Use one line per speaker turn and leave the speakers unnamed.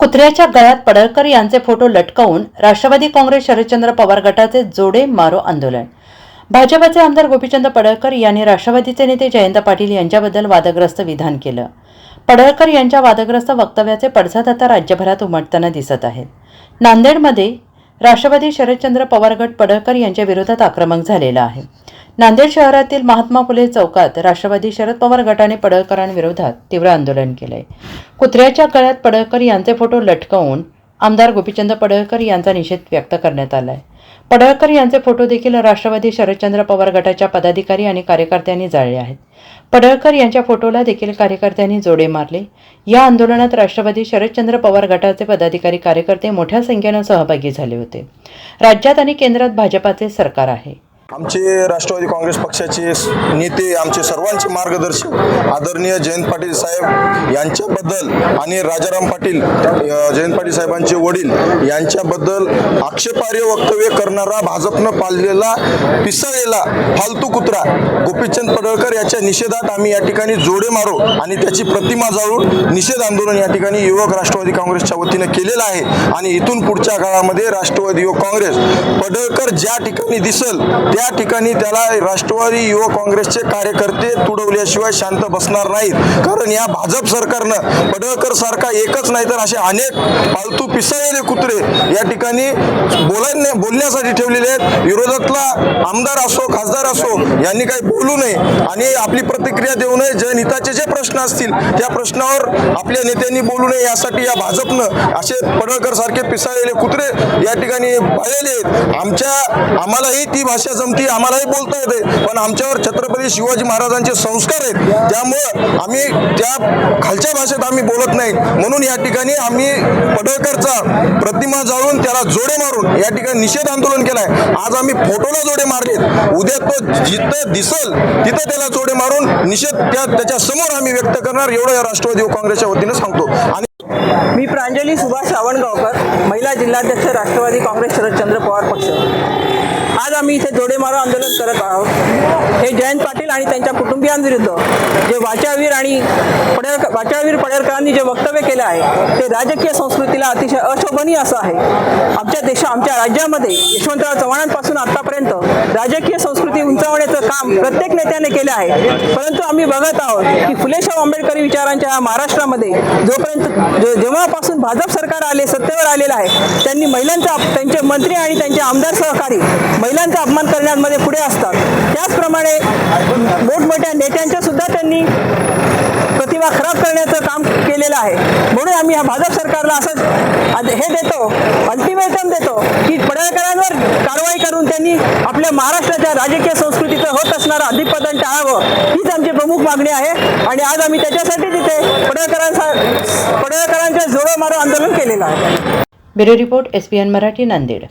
कुत्र्याच्या गळ्यात पडळकर यांचे फोटो लटकवून राष्ट्रवादी काँग्रेस शरदचंद्र पवार गटाचे जोडे मारो आंदोलन. भाजपचे आमदार गोपीचंद पडळकर यांनी राष्ट्रवादीचे नेते जयंत पाटील यांच्याबद्दल वादग्रस्त विधान केलं. पडळकर यांच्या वादग्रस्त वक्तव्याचे पडसाद आता राज्यभरात उमटताना दिसत आहेत नांदेडमध्ये राष्ट्रवादी शरदचंद्र पवार गट पडळकर यांच्या विरोधात आक्रमक झालेला आहे. नांदेड शहरातील महात्मा फुले चौकात राष्ट्रवादी शरद पवार गटाने पडळकरांविरोधात तीव्र आंदोलन केलंय. कुत्र्याच्या गळ्यात पडळकर यांचे फोटो लटकवून आमदार गोपीचंद पडळकर यांचा निषेध व्यक्त करण्यात आलाय. पडळकर यांचे फोटो देखील राष्ट्रवादी शरदचंद्र पवार गटाच्या पदाधिकारी आणि कार्यकर्त्यांनी जाळले आहेत. पडळकर यांच्या फोटोला देखील कार्यकर्त्यांनी जोडे मारले. या आंदोलनात राष्ट्रवादी शरदचंद्र पवार गटाचे पदाधिकारी कार्यकर्ते मोठ्या संख्येनं सहभागी झाले होते. राज्यात आणि केंद्रात भाजपाचे सरकार आहे.
आमचे राष्ट्रवादी काँग्रेस पक्षाचे नेते आमचे सर्वांचे मार्गदर्शक आदरणीय जयंत पाटील साहेब यांच्याबद्दल आणि राजाराम पाटील जयंत पाटील साहेबांचे वडील यांच्याबद्दल आक्षेपार्ह वक्तव्य करणारा भाजपनं पाळलेला पिसळलेला फालतू कुत्रा गोपीचंद पडळकर याच्या निषेधात आम्ही या ठिकाणी जोडे मारू आणि त्याची प्रतिमा जाळून निषेध आंदोलन या ठिकाणी युवक राष्ट्रवादी काँग्रेसच्या वतीनं केलेलं आहे. आणि इथून पुढच्या काळामध्ये राष्ट्रवादी युवक काँग्रेस पडळकर ज्या ठिकाणी दिसल त्या या ठिकाणी त्याला राष्ट्रवादी युवक काँग्रेसचे कार्यकर्ते तुडवल्याशिवाय शांत बसणार नाहीत. कारण या भाजप सरकारनं पडळकर सारखा एकच नाही तर असे अनेक पालतू पिसळलेले कुत्रे या ठिकाणी बोलण्या बोलण्यासाठी ठेवलेले आहेत. विरोधातला आमदार असो खासदार असो यांनी काही बोलू नये आणि आपली प्रतिक्रिया देऊ नये. जनहिताचे जे प्रश्न असतील त्या प्रश्नावर आपल्या नेत्यांनी बोलू नये. यासाठी या भाजपनं असे पडळकर सारखे पिसाळलेले कुत्रे या ठिकाणी पाळलेले आहेत. आमच्या आम्हालाही ती भाषा जमती आम्हालाही बोलता येते. पण आमच्यावर छत्रपती शिवाजी महाराजांचे संस्कार आहेत त्यामुळं आम्ही त्या खालच्या भाषेत आम्ही बोलत नाही. म्हणून या ठिकाणी आम्ही पडळकरचा प्रतिमा जाळून त्याला जोडे मारून या ठिकाणी निषेध आंदोलन केलाय. आज आम्ही फोटोला जोडे मारलेत. उद्या तो जिथं दिसल तिथं त्याला जोडे मारून निषेध त्या त्याच्यासमोर आम्ही व्यक्त करणार. एवढं या राष्ट्रवादी काँग्रेसच्या वतीनं सांगतो. आणि
मी प्रांजली सुभाष सावणगावकर महिला जिल्हाध्यक्ष राष्ट्रवादी काँग्रेस शरदचंद्र पवार पक्ष आज आम्ही इथे जोडेमारो आंदोलन करत आहोत. हे जयंत पाटील आणि त्यांच्या कुटुंबियांविरुद्ध जे वाचावीर आणि पडळकर वाचावीर पडळकरांनी जे वक्तव्य केलं आहे ते राजकीय संस्कृतीला अतिशय अशोभनीय असं आहे. आमच्या देशा आमच्या राज्यामध्ये यशवंतराव चव्हाणांपासून आतापर्यंत राजकीय संस्कृती उंचावण्याचं काम प्रत्येक नेत्याने केलं आहे. परंतु आम्ही बघत आहोत की फुलेशाह आंबेडकरी विचारांच्या महाराष्ट्रामध्ये जोपर्यंत जेव्हापासून भाजप सरकार आले सत्तेवर आलेलं आहे त्यांनी महिलांचा त्यांचे मंत्री आणि त्यांचे आमदार सहकारी महिलांचा अपमान करण्यामध्ये पुढे असतात. त्याचप्रमाणे मोठमोठ्या नेत्यांच्या सुद्धा त्यांनी प्रतिभा खराब करण्याचं आहे. म्हणून आम्ही या भाजप सरकारला असंच हे देतो अल्टिमेटम देतो की पडळकरांवर कारवाई करून त्यांनी आपल्या महाराष्ट्राच्या राजकीय संस्कृतीचं होत असणारं अधिपतन टाळावं हीच आमची प्रमुख मागणी आहे. आणि आज आम्ही त्याच्यासाठी तिथे पडळकरांचा पडळकरांच्या जोडो मारो आंदोलन केलेलं आहे.
Bureau report S P N Marathi Nanded.